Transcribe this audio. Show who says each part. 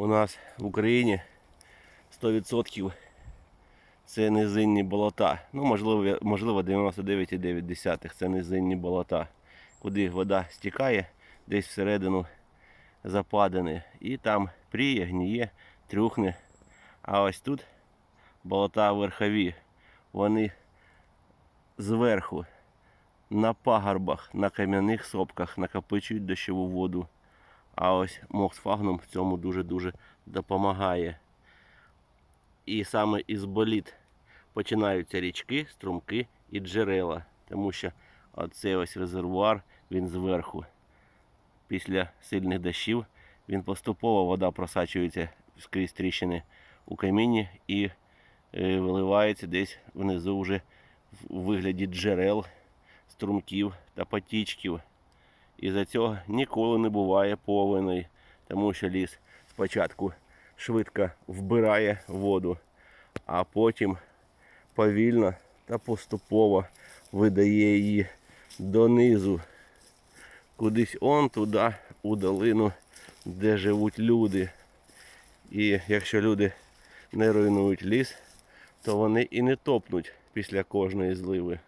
Speaker 1: у нас в Україні 100% це низинні болота. Ну, можливо, можливо 99,9 це низинні болота, куди вода стікає десь всередину западини. І там пріє, гніє, трюхне. А ось тут болота верхові. Вони зверху на пагорбах, на кам'яних сопках накопичують дощову воду. А ось Моксфагнум в цьому дуже-дуже допомагає. І саме із боліт починаються річки, струмки і джерела. Тому що оцей ось резервуар, він зверху. Після сильних дощів він поступово вода просачується скрізь тріщини у камінні і е, виливається десь внизу вже в- вигляді джерел, струмків та потічків. І за цього ніколи не буває повеней, тому що ліс спочатку швидко вбирає воду, а потім повільно та поступово видає її донизу, кудись он туди, у долину, де живуть люди. І якщо люди не руйнують ліс, то вони і не топнуть після кожної зливи.